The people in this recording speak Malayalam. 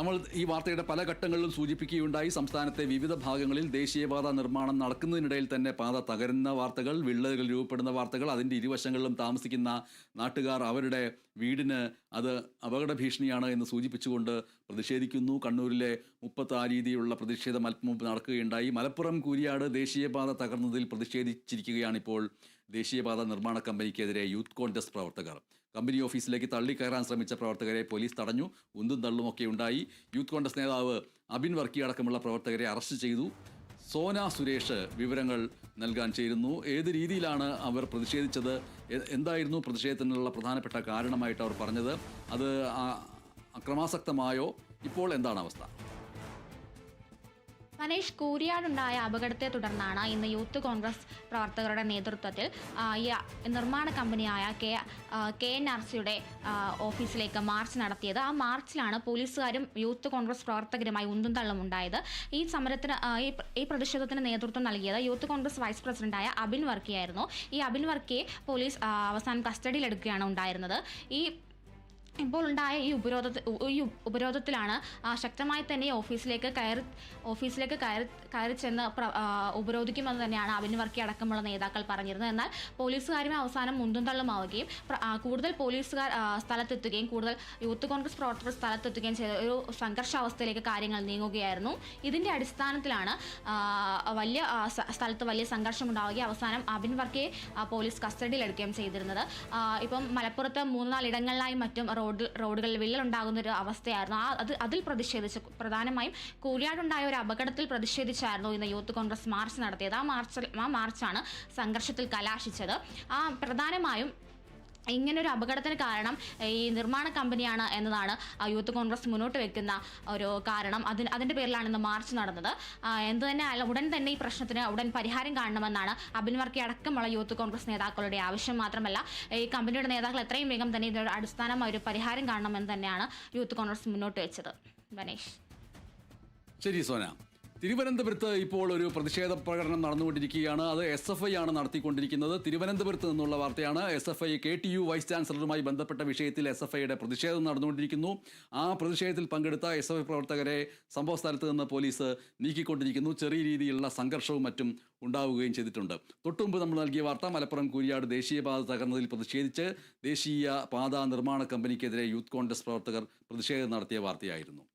നമ്മൾ ഈ വാർത്തയുടെ പല ഘട്ടങ്ങളിലും സൂചിപ്പിക്കുകയുണ്ടായി. സംസ്ഥാനത്തെ വിവിധ ഭാഗങ്ങളിൽ ദേശീയപാത നിർമ്മാണം നടക്കുന്നതിനിടയിൽ തന്നെ പാത തകരുന്ന വാർത്തകൾ വിള്ളലുകൾ രൂപപ്പെടുന്ന വാർത്തകൾ അതിന്റെ ഇരുവശങ്ങളിലും താമസിക്കുന്ന നാട്ടുകാർ അവരുടെ വീടിന് അത് അപകട ഭീഷണിയാണ് എന്ന് സൂചിപ്പിച്ചുകൊണ്ട് പ്രതിഷേധിക്കുന്നു. കണ്ണൂരിലെ മുപ്പത്തി ആ രീതിയിലുള്ള പ്രതിഷേധം അല്പം മുമ്പ് നടക്കുകയുണ്ടായി. മലപ്പുറം കൂരിയാട് ദേശീയപാത തകർന്നതിൽ പ്രതിഷേധിച്ചിരിക്കുകയാണിപ്പോൾ ദേശീയപാത നിർമ്മാണ കമ്പനിക്കെതിരെ യൂത്ത് കോൺഗ്രസ് പ്രവർത്തകർ. കമ്പനി ഓഫീസിലേക്ക് തള്ളിക്കയറാൻ ശ്രമിച്ച പ്രവർത്തകരെ പോലീസ് തടഞ്ഞു. ഉന്തും തള്ളുമൊക്കെ ഉണ്ടായി. യൂത്ത് കോൺഗ്രസ് നേതാവ് അബിൻ വർക്കി അടക്കമുള്ള പ്രവർത്തകരെ അറസ്റ്റ് ചെയ്തു. സോന സുരേഷ് വിവരങ്ങൾ നൽകാൻ ചേരുന്നു. ഏത് രീതിയിലാണ് അവർ പ്രതിഷേധിച്ചത്? എന്തായിരുന്നു പ്രതിഷേധത്തിനുള്ള പ്രധാനപ്പെട്ട കാരണമായിട്ട് അവർ പറഞ്ഞത്? അത് അക്രമാസക്തമായോ? ഇപ്പോൾ എന്താണ് അവസ്ഥ? മനേഷ് കൂരിയാടുണ്ടായ അപകടത്തെ തുടർന്നാണ് ഇന്ന് യൂത്ത് കോൺഗ്രസ് പ്രവർത്തകരുടെ നേതൃത്വത്തിൽ നിർമ്മാണ കമ്പനിയായ കെ കെ എൻ ആർ സിയുടെ ഓഫീസിലേക്ക് മാർച്ച് നടത്തിയത്. ആ മാർച്ചിലാണ് പോലീസുകാരും യൂത്ത് കോൺഗ്രസ് പ്രവർത്തകരുമായി ഉന്തും തള്ളും ഉണ്ടായത് ഈ സമരത്തിന് ഈ പ്ര- പ്രതിഷേധത്തിന് നേതൃത്വം നൽകിയത് യൂത്ത് കോൺഗ്രസ് വൈസ് പ്രസിഡന്റായ അബിൻ വർക്കിയായിരുന്നു. ഈ അബിൻ വർക്കിയെ പോലീസ് അവസാനം കസ്റ്റഡിയിലെടുക്കുകയാണ് ഉണ്ടായിരുന്നത്. ഈ ഇപ്പോൾ ഉണ്ടായ ഈ ഉപരോധ ഈ ഉപരോധത്തിലാണ് ശക്തമായി തന്നെ ഓഫീസിലേക്ക് കയറി ഓഫീസിലേക്ക് കയറി കയറി ചെന്ന് പ്ര- ഉപരോധിക്കുമെന്ന് തന്നെയാണ് അബിൻ വർക്കി അടക്കമുള്ള നേതാക്കൾ പറഞ്ഞിരുന്നത്. എന്നാൽ പോലീസുകാരുമേ അവസാനം മുന്തും തള്ളുമാവുകയും കൂടുതൽ പോലീസുകാർ സ്ഥലത്തെത്തുകയും കൂടുതൽ യൂത്ത് കോൺഗ്രസ് പ്രവർത്തകർ സ്ഥലത്തെത്തുകയും ചെയ്ത ഒരു സംഘർഷാവസ്ഥയിലേക്ക് കാര്യങ്ങൾ നീങ്ങുകയായിരുന്നു. ഇതിന്റെ അടിസ്ഥാനത്തിലാണ് വലിയ സ്ഥലത്ത് വലിയ സംഘർഷം ഉണ്ടാവുകയും അവസാനം അബിൻ വർക്കിയെ പോലീസ് കസ്റ്റഡിയിലെടുക്കുകയും ചെയ്തിരുന്നത്. ഇപ്പം മലപ്പുറത്ത് മൂന്ന് നാലിടങ്ങളിലായി മറ്റും റോഡ് റോഡുകളിൽ വിള്ളലുണ്ടാകുന്ന ഒരു അവസ്ഥയായിരുന്നു. ആ അത് അതിൽ പ്രതിഷേധിച്ച് പ്രധാനമായും കൂലിയാടുണ്ടായ ഒരു അപകടത്തിൽ പ്രതിഷേധിച്ചായിരുന്നു ഇന്ന് യൂത്ത് കോൺഗ്രസ് മാർച്ച് നടത്തിയത്. ആ മാർച്ച് ആ മാർച്ചാണ് സംഘർഷത്തിൽ കലാശിച്ചത്. ആ പ്രധാനമായും ഇങ്ങനൊരു അപകടത്തിന് കാരണം ഈ നിർമ്മാണ കമ്പനിയാണ് എന്നതാണ് യൂത്ത് കോൺഗ്രസ് മുന്നോട്ട് വെക്കുന്ന ഒരു കാരണം. അതിന് അതിന്റെ പേരിലാണ് ഇന്ന് മാർച്ച് നടന്നത്. എന്ത് തന്നെ ഉടൻ തന്നെ ഈ പ്രശ്നത്തിന് ഉടൻ പരിഹാരം കാണണമെന്നാണ് അബിൻ അടക്കമുള്ള യൂത്ത് കോൺഗ്രസ് നേതാക്കളുടെ ആവശ്യം മാത്രമല്ല. ഈ കമ്പനിയുടെ നേതാക്കൾ എത്രയും വേഗം തന്നെ ഇതിനൊരു അടിസ്ഥാനമായ ഒരു പരിഹാരം കാണണമെന്ന് തന്നെയാണ് യൂത്ത് കോൺഗ്രസ് മുന്നോട്ട് വെച്ചത്. ഗണേഷ് ശരി സോന. തിരുവനന്തപുരത്ത് ഇപ്പോൾ ഒരു പ്രതിഷേധ പ്രകടനം നടന്നുകൊണ്ടിരിക്കുകയാണ്. അത് എസ് എഫ് ഐ ആണ് നടത്തിക്കൊണ്ടിരിക്കുന്നത്. തിരുവനന്തപുരത്ത് നിന്നുള്ള വാർത്തയാണ്. S F I K T U vice ചാൻസലറുമായി ബന്ധപ്പെട്ട വിഷയത്തിൽ എസ് എഫ് ഐയുടെ പ്രതിഷേധം നടന്നുകൊണ്ടിരിക്കുന്നു. ആ പ്രതിഷേധത്തിൽ പങ്കെടുത്ത എസ് എഫ് ഐ പ്രവർത്തകരെ സംഭവ സ്ഥലത്ത് നിന്ന് പോലീസ് നീക്കിക്കൊണ്ടിരിക്കുന്നു. ചെറിയ രീതിയിലുള്ള സംഘർഷവും മറ്റും ഉണ്ടാവുകയും ചെയ്തിട്ടുണ്ട്. തൊട്ടുമുമ്പ് നമ്മൾ നൽകിയ വാർത്ത മലപ്പുറം കൂരിയാട് ദേശീയപാത തകർന്നതിൽ പ്രതിഷേധിച്ച് ദേശീയ പാതാ നിർമ്മാണ കമ്പനിക്കെതിരെ യൂത്ത് കോൺഗ്രസ് പ്രവർത്തകർ പ്രതിഷേധം നടത്തിയ വാർത്തയായിരുന്നു.